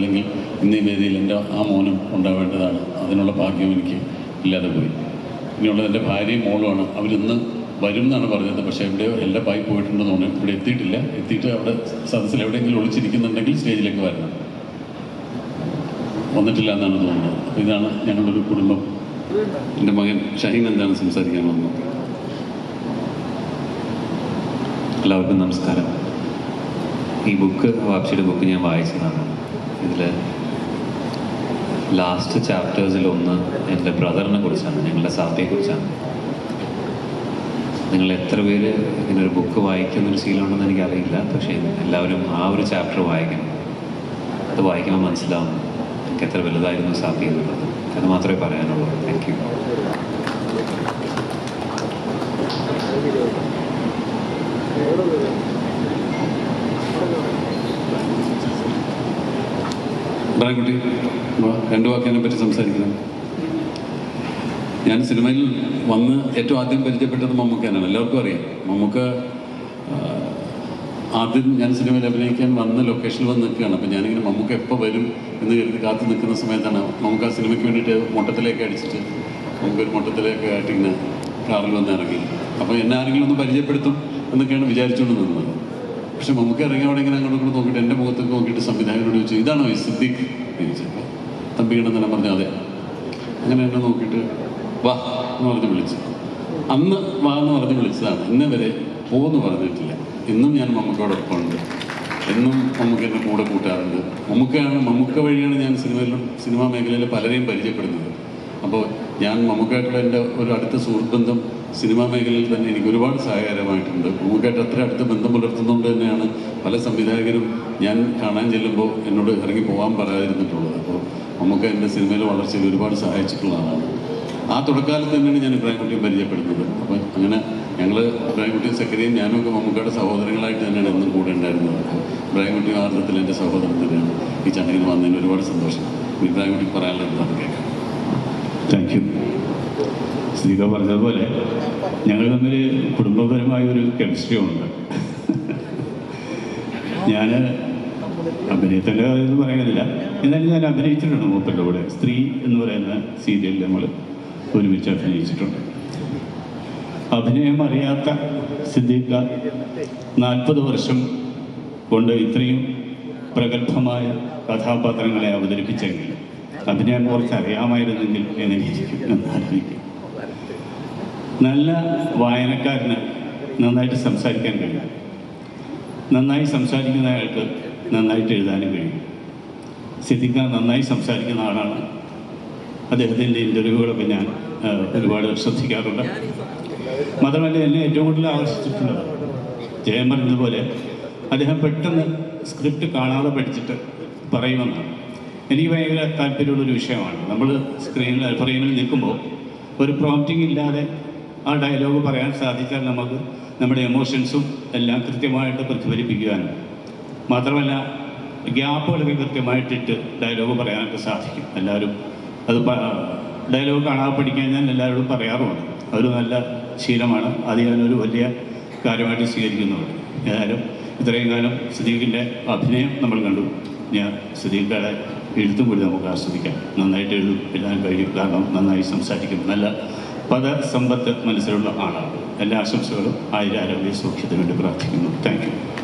അല്ലെങ്കിൽ ഈ വേദിയിൽ എന്റെ ആ മോനും ഉണ്ടാവേണ്ടതാണ്. അതിനുള്ള ഭാഗ്യം എനിക്ക് ഇല്ലാതെ പോയി. ഇനിയുള്ളത് എന്റെ ഭാര്യയും മോളുമാണ്. അവരിന്ന് വരും എന്നാണ് പറഞ്ഞത്. പക്ഷേ എവിടെയോ എല്ലാ പായി പോയിട്ടുണ്ടെന്ന് തോന്നുന്നു. ഇവിടെ എത്തിയിട്ടില്ല. എത്തിയിട്ട് അവിടെ സദസ്സിൽ എവിടെയെങ്കിലും ഒളിച്ചിരിക്കുന്നുണ്ടെങ്കിൽ സ്റ്റേജിലേക്ക് വരണം. വന്നിട്ടില്ല എന്നാണ് തോന്നുന്നത്. അപ്പോൾ ഇതാണ് ഞങ്ങളുടെ ഒരു കുടുംബം. എന്റെ മകൻ ഷഹീൻ എന്താണ് സംസാരിക്കാൻ വന്നത്? എല്ലാവർക്കും നമസ്കാരം. ഈ ബുക്ക് വാപ്സിയുടെ ബുക്ക് ഞാൻ വായിച്ചതാണ്. ലാസ്റ്റ് ചാപ്റ്റേഴ്സിൽ ഒന്ന് എന്റെ ബ്രദറിനെ കുറിച്ചാണ് ഞങ്ങളുടെ സാപ്പിയെ കുറിച്ചാണ്. നിങ്ങൾ എത്ര പേര് ഇങ്ങനൊരു ബുക്ക് വായിക്കുന്നൊരു ശീലമുണ്ടെന്ന് എനിക്കറിയില്ല പക്ഷേ എല്ലാവരും ആ ഒരു ചാപ്റ്റർ വായിക്കണം. അത് വായിക്കുമ്പോൾ മനസ്സിലാവും എനിക്ക് എത്ര വലുതായിരുന്നു സാത്തി എന്നുള്ളത്. അത് മാത്രമേ പറയാനുള്ളൂ. താങ്ക് യു കുട്ടി രണ്ടു വാക്കിനെ പറ്റി സംസാരിക്കണം. ഞാൻ സിനിമയിൽ വന്ന് ഏറ്റവും ആദ്യം പരിചയപ്പെട്ടത് മമ്മൂക്കാനാണ് എല്ലാവർക്കും അറിയാം. മമ്മൂക്ക ആദ്യം ഞാൻ സിനിമയിൽ അഭിനയിക്കാൻ വന്ന ലൊക്കേഷനിൽ വന്ന് നിൽക്കുകയാണ്. അപ്പം ഞാനിങ്ങനെ മമ്മൂക്ക എപ്പോൾ വരും എന്ന് കരുതി കാത്തു നിൽക്കുന്ന സമയത്താണ് മമ്മൂക്ക ആ സിനിമയ്ക്ക് വേണ്ടിയിട്ട് മുട്ടത്തിലേക്ക് അടിച്ചിട്ട് നമുക്കൊരു മുട്ടത്തിലേക്ക് ആയിട്ട് ഇങ്ങനെ കാറിൽ വന്ന് ഇറങ്ങി. അപ്പോൾ എന്നെ ആരെങ്കിലും ഒന്ന് പരിചയപ്പെടുത്തും എന്നൊക്കെയാണ് വിചാരിച്ചുകൊണ്ട് നിന്നത്. പക്ഷെ നമുക്ക് ഇറങ്ങി ഇങ്ങനെ അങ്ങോട്ട് ഇങ്ങോട്ട് നോക്കിയിട്ട് എന്റെ മുഖത്തൊക്കെ നോക്കിയിട്ട് സംവിധായകനോട് ചോദിച്ചു ഇതാണോ ഈ സിദ്ദിഖ്? എന്ന് ചോദിച്ചപ്പോൾ തമ്പിയുടെ തന്നെ പറഞ്ഞു അതെ. അങ്ങനെ എന്നെ നോക്കിയിട്ട് വാ എന്ന് പറഞ്ഞ് വിളിച്ചു. അന്ന് വാ എന്ന് പറഞ്ഞ് വിളിച്ചതാണ്. ഇന്ന് വരെ പോന്ന് പറഞ്ഞിട്ടില്ല. ഇന്നും ഞാൻ മമ്മൂക്കയോടൊപ്പം ഉണ്ട് എന്നും മമ്മൂക്ക എന്റെ കൂടെ കൂട്ടാറുണ്ട്. മമ്മൂക്കയാണ് മമ്മൂക്ക വഴിയാണ് ഞാൻ സിനിമയിലും സിനിമാ മേഖലയിൽ പലരെയും പരിചയപ്പെടുന്നത്. അപ്പോൾ ഞാൻ മമ്മൂക്കായിട്ടുള്ള എന്റെ ഒരു അടുത്ത സുഹൃത്ത് ബന്ധം സിനിമാ മേഖലയിൽ തന്നെ എനിക്ക് ഒരുപാട് സഹായകരമായിട്ടുണ്ട്. മമ്മൂക്കായിട്ട് അത്ര അടുത്ത ബന്ധം പുലർത്തുന്നതുകൊണ്ട് തന്നെയാണ് പല സംവിധായകരും ഞാൻ കാണാൻ ചെല്ലുമ്പോൾ എന്നോട് ഇറങ്ങി പോകാൻ പറയാതിരുന്നിട്ടുള്ളത്. അപ്പോൾ മമ്മൂക്ക എന്റെ സിനിമയിലെ വളർച്ചയിൽ ഒരുപാട് സഹായിച്ചിട്ടുള്ള ആളാണ്. ആ തുടക്കാലത്ത് തന്നെയാണ് ഞാൻ ഇബ്രാഹിംകുട്ടിയെ പരിചയപ്പെടുന്നത്. അപ്പം അങ്ങനെ ഞങ്ങൾ ഇബ്രാഹിംകുട്ടിയും സക്കരിയും ഞാനും ഒക്കെ മമ്മൂക്കയുടെ സഹോദരങ്ങളായിട്ട് തന്നെയാണ് എന്നും കൂടെ ഉണ്ടായിരുന്നത്. ഇബ്രാഹിംകുട്ടി ആ അർത്ഥത്തിൽ എന്റെ സഹോദരൻ തന്നെയാണ്. ഈ ചടങ്ങിൽ വന്നതിന് ഒരുപാട് സന്തോഷം. ഇബ്രാഹിംകുട്ടി പറയാനുള്ളത് അത് കേൾക്കാം. താങ്ക് യു സ്നേഹ പറഞ്ഞതുപോലെ ഞങ്ങൾ തമ്മിൽ കുടുംബപരമായ ഒരു കെമിസ്ട്രി ഉണ്ട്. ഞാൻ അഭിനയത്തിന്റെ എന്ന് പറയുന്നില്ല എന്നാലും ഞാൻ അഭിനയിച്ചിട്ടുണ്ട് മൂപ്പരുടെ കൂടെ. സ്ത്രീ എന്ന് പറയുന്ന സീരിയലിൽ നമ്മൾ ഒരുമിച്ച് അഭിനയിച്ചിട്ടുണ്ട്. അഭിനയം അറിയാത്ത സിദ്ദീഖ നാൽപ്പത് വർഷം കൊണ്ട് ഇത്രയും പ്രഗത്ഭമായ കഥാപാത്രങ്ങളെ അവതരിപ്പിച്ചെങ്കിൽ ഞാൻ കുറച്ച് അറിയാമായിരുന്നെങ്കിൽ എന്നെനിക്ക് നല്ല വായനക്കാരന് നന്നായിട്ട് സംസാരിക്കാൻ കഴിയും. നന്നായി സംസാരിക്കുന്ന അയാൾക്ക് നന്നായിട്ട് എഴുതാനും കഴിയും. സിദ്ദിഖ നന്നായി സംസാരിക്കുന്ന ആളാണ്. അദ്ദേഹത്തിന്റെ ഇന്റർവ്യൂകളൊക്കെ ഞാൻ ഒരുപാട് ശ്രദ്ധിക്കാറുണ്ട്. മാത്രമല്ല എന്നെ ഏറ്റവും കൂടുതൽ ആകർഷിച്ചിട്ടുള്ളത് ജയം പറഞ്ഞതുപോലെ അദ്ദേഹം പെട്ടെന്ന് സ്ക്രിപ്റ്റ് കാണാതെ പഠിച്ചിട്ട് പറയുമെന്നാണ്. എനിക്ക് ഭയങ്കര താല്പര്യമുള്ളൊരു വിഷയമാണ്. നമ്മൾ സ്ക്രീനിൽ ഫ്രെയിമിൽ നിൽക്കുമ്പോൾ ഒരു പ്രോംപ്റ്റിംഗ് ഇല്ലാതെ ആ ഡയലോഗ് പറയാൻ സാധിച്ചാൽ നമുക്ക് നമ്മുടെ എമോഷൻസും എല്ലാം കൃത്യമായിട്ട് പ്രതിഫലിപ്പിക്കുവാനും മാത്രമല്ല ഗ്യാപ്പുകളൊക്കെ കൃത്യമായിട്ടിട്ട് ഡയലോഗ് പറയാനൊക്കെ സാധിക്കും. എല്ലാവരും അത് ഡയലോഗ് കാണാതെ പഠിക്കാൻ ഞാൻ എല്ലാവരോടും പറയാറുമുണ്ട് അതൊരു നല്ല ശീലമാണ്. അത് ഞാനൊരു വലിയ കാര്യമായിട്ട് സ്വീകരിക്കുന്നുണ്ട്. ഏതായാലും ഇത്രയും കാലം സുദീഖിന്റെ അഭിനയം നമ്മൾ കണ്ടു. ഞാൻ സുദീഖയുടെ എഴുത്തും കൂടി നമുക്ക് ആസ്വദിക്കാം. നന്നായിട്ട് എഴുതും എഴുതാൻ കഴിയും. കാരണം നന്നായി സംസാരിക്കും. നല്ല പദസമ്പത്ത് മനസ്സിലുള്ള ആളാണ്. എല്ലാ ആശംസകളും ആയിരം ആരോഗ്യ സൗഖ്യത്തിന് വേണ്ടി പ്രാർത്ഥിക്കുന്നു. താങ്ക്